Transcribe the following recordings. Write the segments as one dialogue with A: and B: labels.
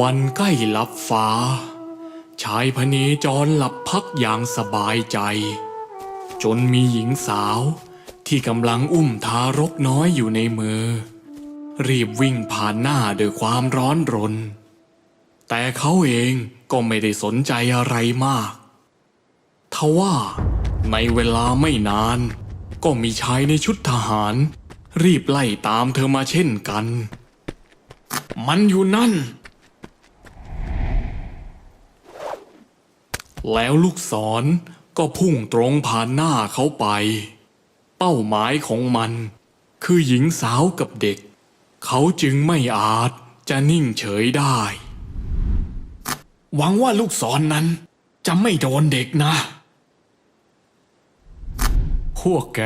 A: วันใกล้ลับฟ้า ชายพเนจรหลับพักอย่างสบายใจ จนมีหญิงสาวที่กำลังอุ้มทารกน้อยอยู่ในมือ รีบวิ่งผ่านหน้าด้วยความร้อนรน แต่เขาเองก็ไม่ได้สนใจอะไรมาก ทว่าในเวลาไม่นาน ก็มีชายในชุดทหาร รีบไล่ตามเธอมาเช่นกัน มันอยู่นั่น แล้วลูกศรก็พุ่งตรงผ่านหน้าเขาไป เป้าหมายของมัน คือหญิงสาวกับเด็ก เขาจึงไม่อาจจะนิ่งเฉยได้ หวังว่าลูกศรนนั้นจะไม่โดนเด็กนะ พวกแก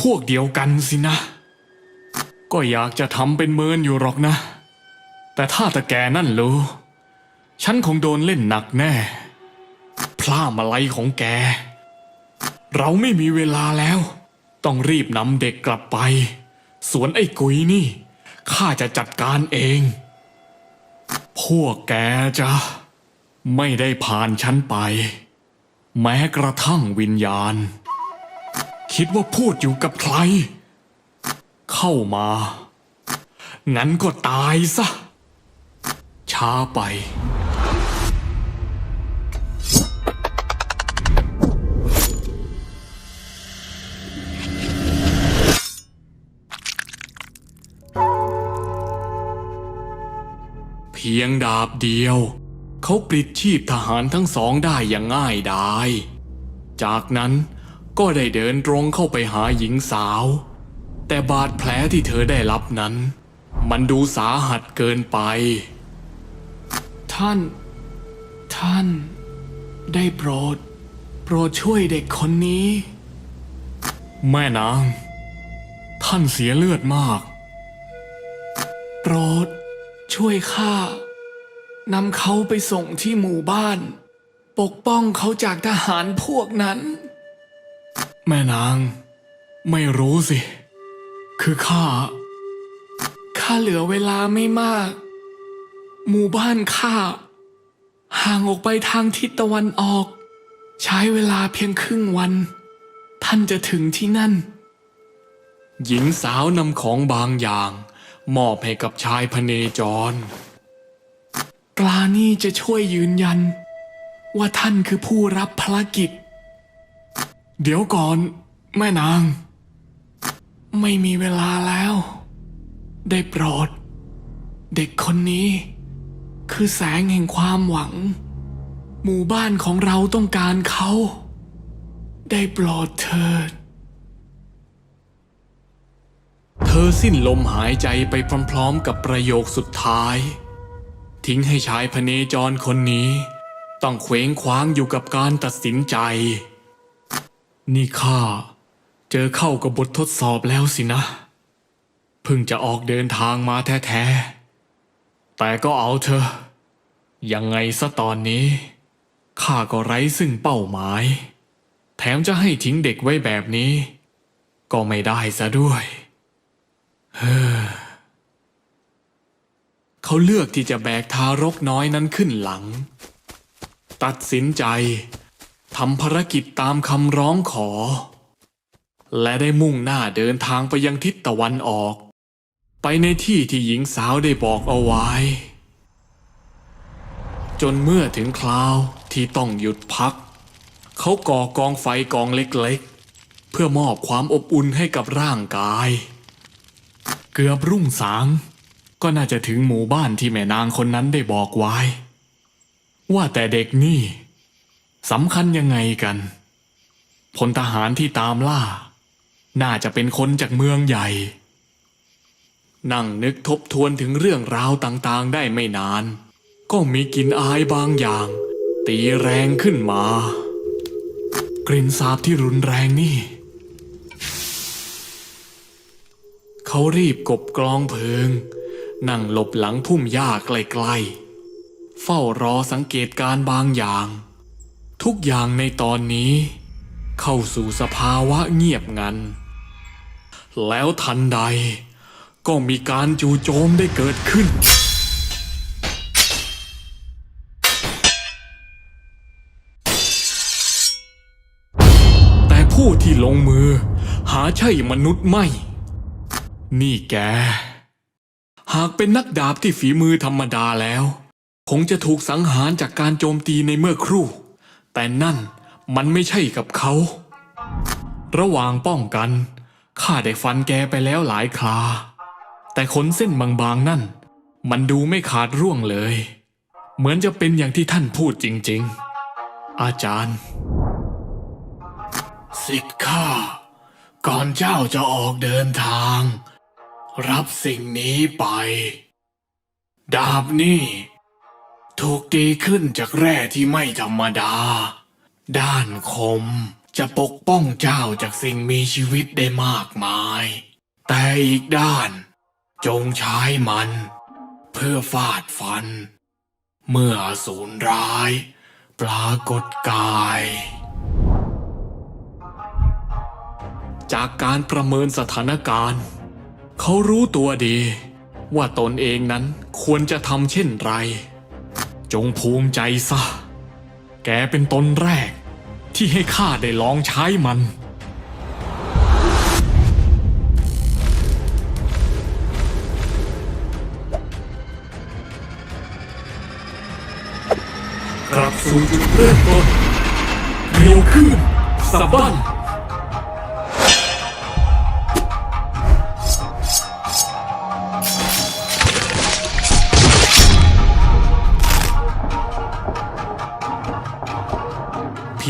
A: พวกเดียวกันสินะ ก็อยากจะทำเป็นเมินอยู่หรอกนะ แต่ถ้าตะแกนั่นรู้ ฉันคงโดนเล่นหนักแน่ พลาดอะไรของแก เราไม่มีเวลาแล้ว ต้องรีบนำเด็กกลับไป สวนไอ้กุยนี่ ข้าจะจัดการเอง พวกแกจะไม่ได้ผ่านฉันไป แม้กระทั่งวิญญาณ คิดว่าพูดอยู่กับใคร เข้ามา งั้นก็ตายซะ ช้าไป ยงดาบเดียว เขาปลิดชีพทหารทั้งสองได้อย่างง่ายดาย จากนั้นก็ได้เดินตรงเข้าไปหาหญิงสาว แต่บาดแผลที่เธอได้รับนั้น มันดูสาหัสเกินไป ท่าน ท่าน ได้โปรด โปรดช่วยเด็กคนนี้ แม่นาง ท่านเสียเลือดมาก โปรด ช่วยข้า นำเขาไปส่งที่หมู่บ้าน ปกป้องเขาจากทหารพวกนั้น แม่นาง ไม่รู้สิ คือข้าข้าเหลือเวลาไม่มาก หมู่บ้านข้าห่างออกไปทางทิศตะวันออก ใช้เวลาเพียงครึ่งวัน ท่านจะถึงที่นั่น หญิงสาวนำของบางอย่าง มอบให้กับชายพเนจร ปลานี่จะช่วยยืนยัน ว่าท่านคือผู้รับภารกิจ เดี๋ยวก่อน แม่นาง ไม่มีเวลาแล้ว ได้โปรด เด็กคนนี้ คือแสงแห่งความหวัง หมู่บ้านของเราต้องการเขา ได้โปรดเถิดเธอสิ้นลมหายใจไปพร้อมๆกับประโยคสุดท้าย ทิ้งให้ชายพเนจรคนนี้ ต้องเคว้งคว้างอยู่กับการตัดสินใจ นี่ข้าเจอเข้ากับบททดสอบแล้วสินะ เพิ่งจะออกเดินทางมาแท้ๆ แต่ก็เอาเถอะยังไงซะตอนนี้ข้าก็ไร้ซึ่งเป้าหมาย แถมจะให้ทิ้งเด็กไว้แบบนี้ ก็ไม่ได้ซะด้วย เฮ้อ ขาเลือกที่จะแบกทารกน้อยนั้นขึ้นหลัง ตัดสินใจทำภารกิจตามคำร้องขอ และได้มุ่งหน้าเดินทางไปยังทิศตะวันออก ไปในที่ที่หญิงสาวได้บอกเอาไว้ จนเมื่อถึงคราวที่ต้องหยุดพัก เขาก่อกองไฟกองเล็กๆ เพื่อมอบความอบอุ่นให้กับร่างกาย เกือบรุ่งสาง ก็น่าจะถึงหมู่บ้านที่แม่นางคนนั้นได้บอกไว้ ว่าแต่เด็กนี่สำคัญยังไงกันพลทหารที่ตามล่า น่าจะเป็นคนจากเมืองใหญ่ นั่งนึกทบทวนถึงเรื่องราวต่างๆได้ไม่นาน ก็มีกลิ่นอายบางอย่าง ตีแรงขึ้นมา กลิ่นสาบที่รุนแรงนี่ เขารีบกบกลองเพลิง นั่งหลบหลังพุ่มหญ้าใกล้ๆเฝ้ารอสังเกตการบางอย่าง ทุกอย่างในตอนนี้ เข้าสู่สภาวะเงียบงัน แล้วทันใด ก็มีการจู่โจมได้เกิดขึ้นแต่ผู้ที่ลงมือ หาใช่มนุษย์ไม่ นี่แก หากเป็นนักดาบที่ฝีมือธรรมดาแล้ว คงจะถูกสังหารจากการโจมตีในเมื่อครู่ แต่นั่นมันไม่ใช่กับเขา ระหว่างป้องกันข้าได้ฟันแกไปแล้วหลายครา แต่ขนเส้นบางๆนั่น มันดูไม่ขาดร่วงเลย เหมือนจะเป็นอย่างที่ท่านพูดจริง ๆ อาจารย์ สิทธิ์ข้าก่อนเจ้าจะออกเดินทาง รับสิ่งนี้ไป ดาบนี่ ถูกตีขึ้นจากแร่ที่ไม่ธรรมดา ด้านคมจะปกป้องเจ้าจากสิ่งมีชีวิตได้มากมาย แต่อีกด้าน จงใช้มัน เพื่อฟาดฟัน เมื่อสูรร้าย ปรากฏกาย จากการประเมินสถานการณ์ เขารู้ตัวดี ว่าตนเองนั้นควรจะทำเช่นไร จงภูมิใจซะ แกเป็นตนแรก ที่ให้ข้าได้ลองใช้มันกลับสู่จุดเริ่มต้นเร็วขึ้นสะบั้น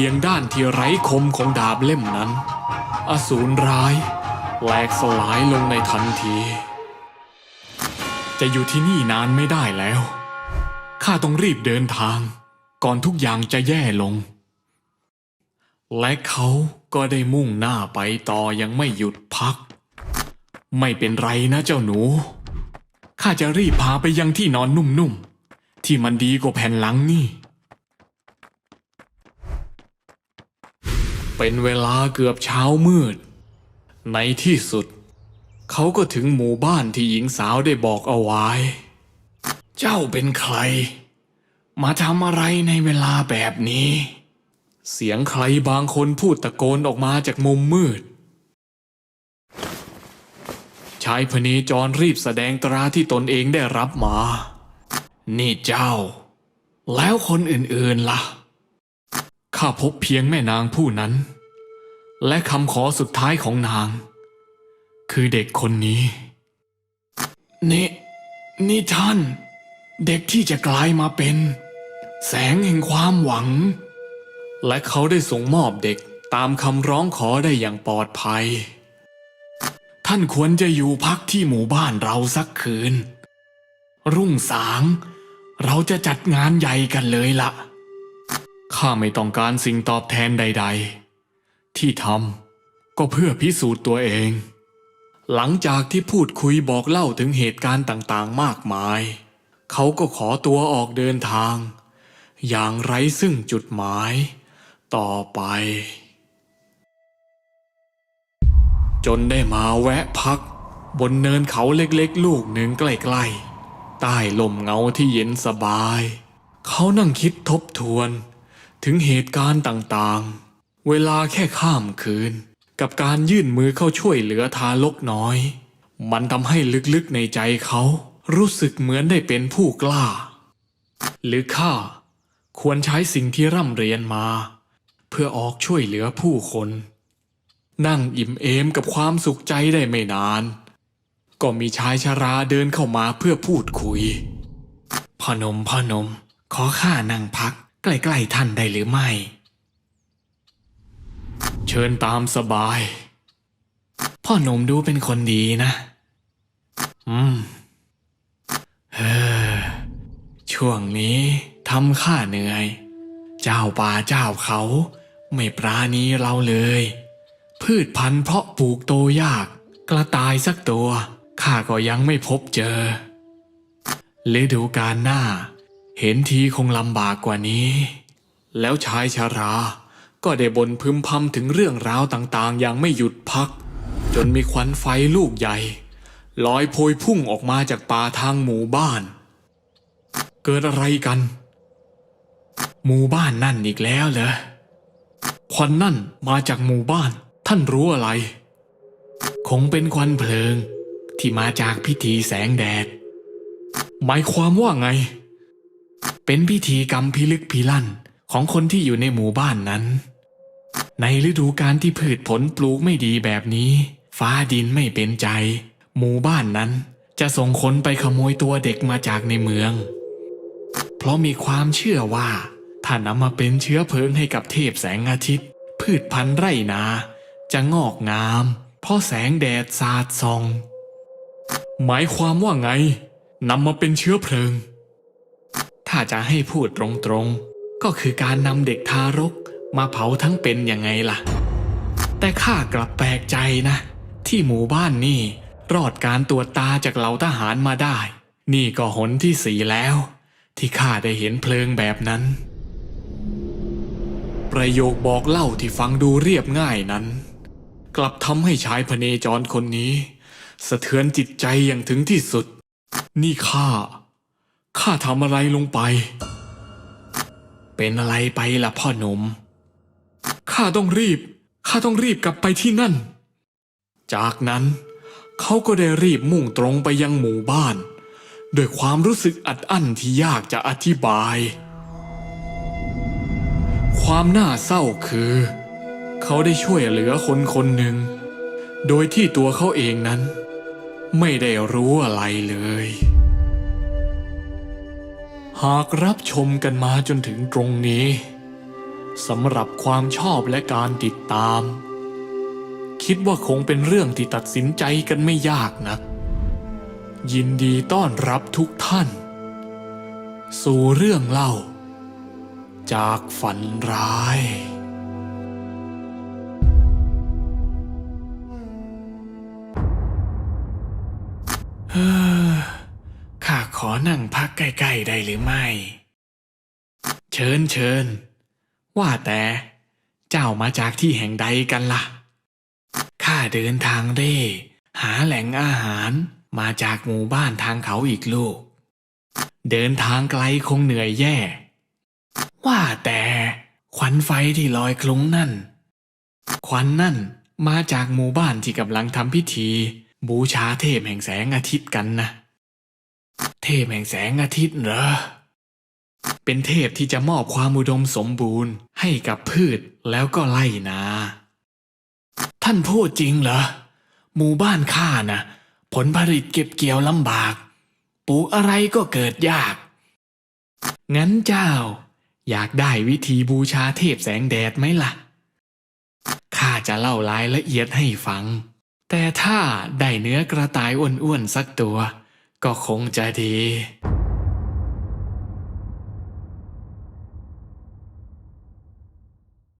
A: พียงด้านที่ไร้คมของดาบเล่มนั้น อสูรร้ายแหลกสลายลงในทันที จะอยู่ที่นี่นานไม่ได้แล้ว ข้าต้องรีบเดินทาง ก่อนทุกอย่างจะแย่ลง และเขาก็ได้มุ่งหน้าไปต่อยังไม่หยุดพัก ไม่เป็นไรนะเจ้าหนู ข้าจะรีบพาไปยังที่นอนนุ่มๆ ที่มันดีกว่าแผ่นหลังนี่ เป็นเวลาเกือบเช้ามืด ในที่สุด เขาก็ถึงหมู่บ้านที่หญิงสาวได้บอกเอาไว้ เจ้าเป็นใคร มาทำอะไรในเวลาแบบนี้ เสียงใครบางคนพูดตะโกนออกมาจากมุมมืด ชายพเนจรรีบแสดงตราที่ตนเองได้รับมา นี่เจ้า แล้วคนอื่นๆล่ะ ข้าพบเพียงแม่นางผู้นั้น และคำขอสุดท้ายของนาง คือเด็กคนนี้ นี่ นี่ท่าน เด็กที่จะกลายมาเป็น แสงแห่งความหวัง และเขาได้ส่งมอบเด็กตามคำร้องขอได้อย่างปลอดภัย ท่านควรจะอยู่พักที่หมู่บ้านเราสักคืน รุ่งสาง เราจะจัดงานใหญ่กันเลยล่ะ ข้าไม่ต้องการสิ่งตอบแทนใด ๆ ที่ทำก็เพื่อพิสูจน์ตัวเอง หลังจากที่พูดคุยบอกเล่าถึงเหตุการณ์ต่างๆ มากมาย เขาก็ขอตัวออกเดินทาง อย่างไร้ซึ่งจุดหมาย ต่อไป จนได้มาแวะพัก บนเนินเขาเล็กๆ ลูกหนึ่งใกล้ๆใต้ลมเงาที่เย็นสบาย เขานั่งคิดทบทวน ถึงเหตุการณ์ต่างๆ เวลาแค่ข้ามคืน กับการยื่นมือเข้าช่วยเหลือทารกน้อย มันทำให้ลึกๆในใจเขา รู้สึกเหมือนได้เป็นผู้กล้า หรือข้าควรใช้สิ่งที่ร่ำเรียนมา เพื่อออกช่วยเหลือผู้คน นั่งอิ่มเอมกับความสุขใจได้ไม่นาน ก็มีชายชราเดินเข้ามาเพื่อพูดคุยพอนมพอนม ขอข้านั่งพัก ใกล้ๆท่านได้หรือไม่ เชิญตามสบาย พ่อหนุ่มดูเป็นคนดีนะ อืมเออช่วงนี้ทำข้าเหนื่อย เจ้าป่าเจ้าเขา ไม่ปราณีเราเลย พืชพันธุ์เพาะปลูกโตยาก กระต่ายสักตัวข้าก็ยังไม่พบเจอฤดูกาลหน้า เห็นทีคงลำบากกว่านี้ แล้วชายชารา ก็ได้บ่นพึมพำถึงเรื่องราวต่างๆ อย่างไม่หยุดพัก จนมีควันไฟลูกใหญ่ลอยโพยพุ่งออกมาจากป่าทางหมู่บ้าน เกิดอะไรกัน หมู่บ้านนั่นอีกแล้วเหรอควันนั่นมาจากหมู่บ้าน ท่านรู้อะไร คงเป็นควันเพลิง ที่มาจากพิธีแสงแดด หมายความว่าไง เป็นพิธีกรรมพิลึกพิลั่นของคนที่อยู่ในหมู่บ้านนั้น ในฤดูการที่พืชผลปลูกไม่ดีแบบนี้ ฟ้าดินไม่เป็นใจ หมู่บ้านนั้นจะส่งคนไปขโมยตัวเด็กมาจากในเมือง เพราะมีความเชื่อว่าถ้านำมาเป็นเชื้อเพลิงให้กับเทพแสงอาทิตย์ พืชพันธุ์ไร่นา จะงอกงาม เพราะแสงแดดสาดส่อง หมายความว่าไงนำมาเป็นเชื้อเพลิง ถ้าจะให้พูดตรงๆ ก็คือการนำเด็กทารกมาเผาทั้งเป็นยังไงล่ะ แต่ข้ากลับแปลกใจนะ ที่หมู่บ้านนี่รอดการตรวจตาจากเหล่าทหารมาได้ นี่ก็หนที่สีแล้ว ที่ข้าได้เห็นเพลิงแบบนั้น ประโยคบอกเล่าที่ฟังดูเรียบง่ายนั้น กลับทำให้ชายพเนจรคนนี้ สะเทือนจิตใจอย่างถึงที่สุด นี่ข้า ข้าทำอะไรลงไป เป็นอะไรไปล่ะพ่อหนุ่ม ข้าต้องรีบ ข้าต้องรีบกลับไปที่นั่น จากนั้น เขาก็ได้รีบมุ่งตรงไปยังหมู่บ้านด้วยความรู้สึกอัดอั้นที่ยากจะอธิบาย ความน่าเศร้าคือ เขาได้ช่วยเหลือคนคนหนึ่ง โดยที่ตัวเขาเองนั้น ไม่ได้รู้อะไรเลย หากรับชมกันมาจนถึงตรงนี้สำหรับความชอบและการติดตาม คิดว่าคงเป็นเรื่องที่ตัดสินใจกันไม่ยากนัก ยินดีต้อนรับทุกท่าน สู่เรื่องเล่า จากฝันร้ายเฮ้ อข้าขอนั่งพักใกล้ๆได้หรือไม่ เชิญเชิญ ว่าแต่เจ้ามาจากที่แห่งใดกันล่ะ ข้าเดินทางเร่หาแหล่งอาหารมาจากหมู่บ้านทางเขาอีกลูก เดินทางไกลคงเหนื่อยแย่ ว่าแต่ควันไฟที่ลอยคลุ้งนั่น ควันนั่นมาจากหมู่บ้านที่กำลังทำพิธี บูชาเทพแห่งแสงอาทิตย์กันนะ เทพแห่งแสงอาทิตย์เหรอ เป็นเทพที่จะมอบความอุดมสมบูรณ์ให้กับพืชแล้วก็ไล่นา ท่านพูดจริงเหรอ หมู่บ้านข้านะผลผลิตเก็บเกี่ยวลำบาก ปลูกอะไรก็เกิดยาก งั้นเจ้า อยากได้วิธีบูชาเทพแสงแดดไหมล่ะ ข้าจะเล่ารายละเอียดให้ฟัง แต่ถ้าได้เนื้อกระต่ายอ้วนๆสักตัว ก็คงจะดี